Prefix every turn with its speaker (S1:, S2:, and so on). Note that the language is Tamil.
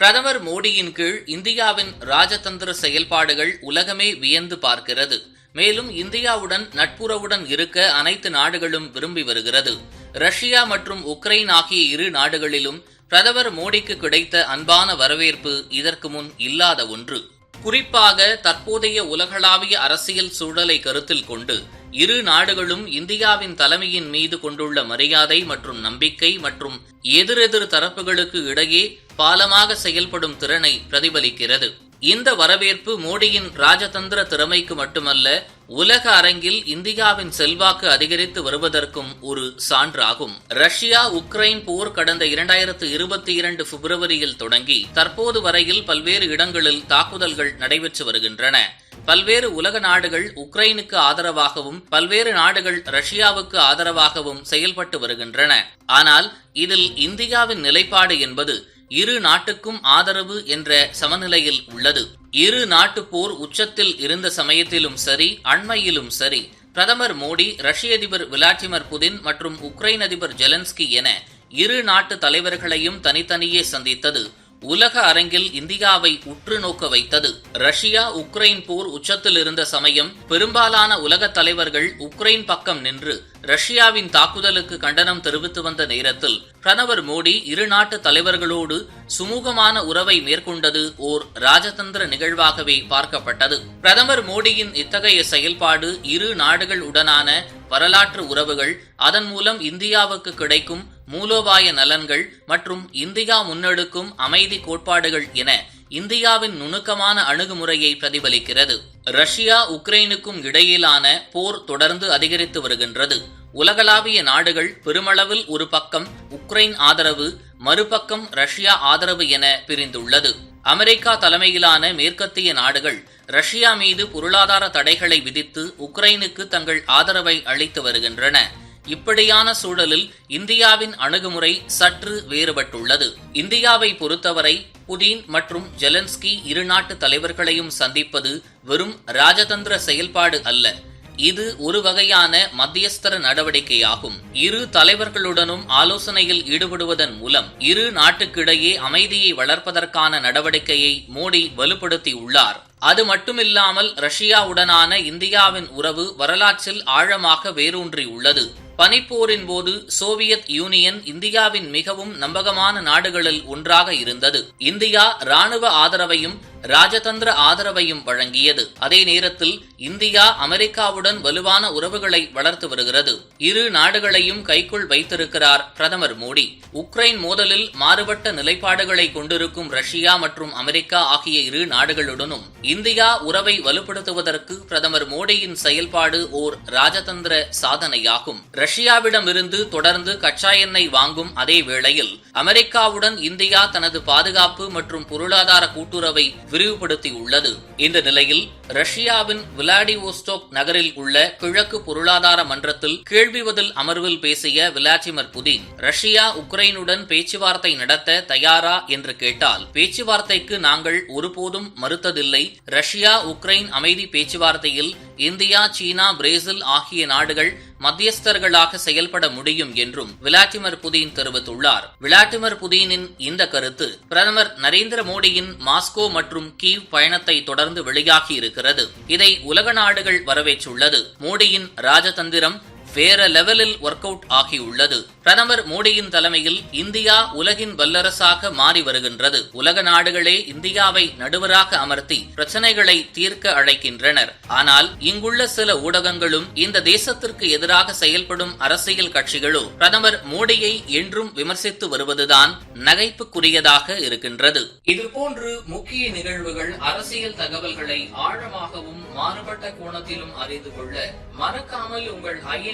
S1: பிரதமர் மோடியின் கீழ் இந்தியாவின் ராஜதந்திர செயல்பாடுகள் உலகமே வியந்து பார்க்கிறது. மேலும் இந்தியாவுடன் நட்புறவுடன் இருக்க அனைத்து நாடுகளும் விரும்பி வருகிறது. ரஷ்யா மற்றும் உக்ரைன் ஆகிய இரு நாடுகளிலும் பிரதமர் மோடிக்கு கிடைத்த அன்பான வரவேற்பு இதற்கு முன் இல்லாத ஒன்று. குறிப்பாக தற்போதைய உலகளாவிய அரசியல் சூழலை கருத்தில் கொண்டு இரு நாடுகளும் இந்தியாவின் தலைமையின் மீது கொண்டுள்ள மரியாதை மற்றும் நம்பிக்கை மற்றும் எதிரெதிர் தரப்புகளுக்கு இடையே பாலமாக செயல்படும் திறனை பிரதிபலிக்கிறது. இந்த வரவேற்பு மோடியின் ராஜதந்திர திறமைக்கு மட்டுமல்ல உலக அரங்கில் இந்தியாவின் செல்வாக்கு அதிகரித்து வருவதற்கும் ஒரு சான்றாகும். ரஷ்யா உக்ரைன் போர் கடந்த இரண்டாயிரத்து இருபத்தி இரண்டு பிப்ரவரியில் தொடங்கி தற்போது வரையில் பல்வேறு இடங்களில் தாக்குதல்கள் நடைபெற்று வருகின்றன. பல்வேறு உலக நாடுகள் உக்ரைனுக்கு ஆதரவாகவும் பல்வேறு நாடுகள் ரஷ்யாவுக்கு ஆதரவாகவும் செயல்பட்டு வருகின்றன. ஆனால் இதில் இந்தியாவின் நிலைப்பாடு என்பது இரு நாட்டுக்கும் ஆதரவு என்ற சமநிலையில் உள்ளது. இரு நாட்டு போர் உச்சத்தில் இருந்த சமயத்திலும் சரி அண்மையிலும் சரி பிரதமர் மோடி ரஷ்ய அதிபர் விளாடிமிர் புதின் மற்றும் உக்ரைன் அதிபர் ஜெலன்ஸ்கி என இரு நாட்டு தலைவர்களையும் தனித்தனியே சந்தித்தது. உலக அரங்கில் இந்தியாவை உற்று நோக்க வைத்தது. ரஷ்யா உக்ரைன் போர் உச்சத்தில் இருந்த சமயம் பெரும்பாலான உலக தலைவர்கள் உக்ரைன் பக்கம் நின்று ரஷ்யாவின் தாக்குதலுக்கு கண்டனம் தெரிவித்து வந்த நேரத்தில் பிரதமர் மோடி இரு நாட்டு தலைவர்களோடு சுமூகமான உறவை மேற்கொண்டது ஓர் ராஜதந்திர நிகழ்வாகவே பார்க்கப்பட்டது. பிரதமர் மோடியின் இத்தகைய செயல்பாடு இரு நாடுகள் உடனான வரலாற்று உறவுகள் அதன் மூலம் இந்தியாவுக்கு கிடைக்கும் மூலோபாய நலன்கள் மற்றும் இந்தியா முன்னெடுக்கும் அமைதி கோட்பாடுகள் என இந்தியாவின் நுணுக்கமான அணுகுமுறையை பிரதிபலிக்கிறது. ரஷ்யா உக்ரைனுக்கும் இடையிலான போர் தொடர்ந்து அதிகரித்து வருகின்றது. உலகளாவிய நாடுகள் பெருமளவில் ஒரு பக்கம் உக்ரைன் ஆதரவு மறுபக்கம் ரஷ்யா ஆதரவு என பிரிந்துள்ளது. அமெரிக்கா தலைமையிலான மேற்கத்திய நாடுகள் ரஷ்யா மீது பொருளாதார தடைகளை விதித்து உக்ரைனுக்கு தங்கள் ஆதரவை அளித்து வருகின்றன. இப்படியான சூழலில் இந்தியாவின் அணுகுமுறை சற்று வேறுபட்டுள்ளது. இந்தியாவை பொறுத்தவரை புதின் மற்றும் ஜெலன்ஸ்கி இரு நாட்டு தலைவர்களையும் சந்திப்பது வெறும் ராஜதந்திர செயல்பாடு அல்ல. இது ஒரு வகையான மத்தியஸ்தர நடவடிக்கையாகும். இரு தலைவர்களுடனும் ஆலோசனையில் ஈடுபடுவதன் மூலம் இரு நாட்டுக்கிடையே அமைதியை வளர்ப்பதற்கான நடவடிக்கையை மோடி வலுப்படுத்தியுள்ளார். அது மட்டுமில்லாமல் ரஷ்யாவுடனான இந்தியாவின் உறவு வரலாற்றில் ஆழமாக வேரூன்றியுள்ளது. பனிப்போரின் போது சோவியத் யூனியன் இந்தியாவின் மிகவும் நம்பகமான நாடுகளில் ஒன்றாக இருந்தது. இந்தியா ராணுவ ஆதரவையும் ராஜதந்திர ஆதரவையும் வழங்கியது. அதே நேரத்தில் இந்தியா அமெரிக்காவுடன் வலுவான உறவுகளை வளர்த்து வருகிறது. இரு நாடுகளையும் கைக்குள் வைத்திருக்கிறார் பிரதமர் மோடி. உக்ரைன் மோதலில் மாறுபட்ட நிலைப்பாடுகளை கொண்டிருக்கும் ரஷ்யா மற்றும் அமெரிக்கா ஆகிய இரு நாடுகளுடனும் இந்தியா உறவை வலுப்படுத்துவதற்கு பிரதமர் மோடியின் செயல்பாடு ஓர் ராஜதந்திர சாதனையாகும். ரஷ்யாவிடமிருந்து தொடர்ந்து கச்சா எண்ணெய் வாங்கும் அதே வேளையில் அமெரிக்காவுடன் இந்தியா தனது பாதுகாப்பு மற்றும் பொருளாதார கூட்டுறவை விரிவுபடுத்தியுள்ளது. இந்த நிலையில் ரஷ்யாவின் விளாடிவோஸ்டோக் நகரில் உள்ள கிழக்கு பொருளாதார மன்றத்தில் கேள்வி பதில் அமர்வில் பேசிய விளாடிமிர் புதின் ரஷ்யா உக்ரைனுடன் பேச்சுவார்த்தை நடத்த தயாரா என்று கேட்டால் பேச்சுவார்த்தைக்கு நாங்கள் ஒருபோதும் மறுத்ததில்லை. ரஷ்யா உக்ரைன் அமைதி பேச்சுவார்த்தையில் இந்தியா சீனா பிரேசில் ஆகிய நாடுகள் மத்தியஸ்தர்களாக செயல்பட முடியும் என்றும் விளாடிமிர் புதின் தெரிவித்துள்ளார். விளாடிமிர் புதினின் இந்த கருத்து பிரதமர் நரேந்திர மோடியின் மாஸ்கோ மற்றும் கீவ் பயணத்தை தொடர்ந்து வெளியாகி இருக்கிறது இதை உலக நாடுகள் வரவேற்றுள்ளது. மோடியின் ராஜதந்திரம் வேற லெவலில் ஒர்க் அவுட் ஆகியுள்ளது. பிரதமர் மோடியின் தலைமையில் இந்தியா உலகின் வல்லரசாக மாறி வருகின்றது. உலக நாடுகளே இந்தியாவை நடுவராக அமர்த்தி பிரச்சனைகளை தீர்க்க அழைக்கின்றனர். ஆனால் இங்குள்ள சில ஊடகங்களும் இந்த தேசத்திற்கு எதிராக செயல்படும் அரசியல் கட்சிகளோ பிரதமர் மோடியை என்றும் விமர்சித்து வருவதுதான் நகைப்புக்குரியதாக இருக்கின்றது. இதுபோன்று முக்கிய நிகழ்வுகள் அரசியல் தகவல்களை ஆழமாகவும் மாறுபட்ட கோணத்திலும் அறிந்து கொள்ள மறக்காமல் உங்கள்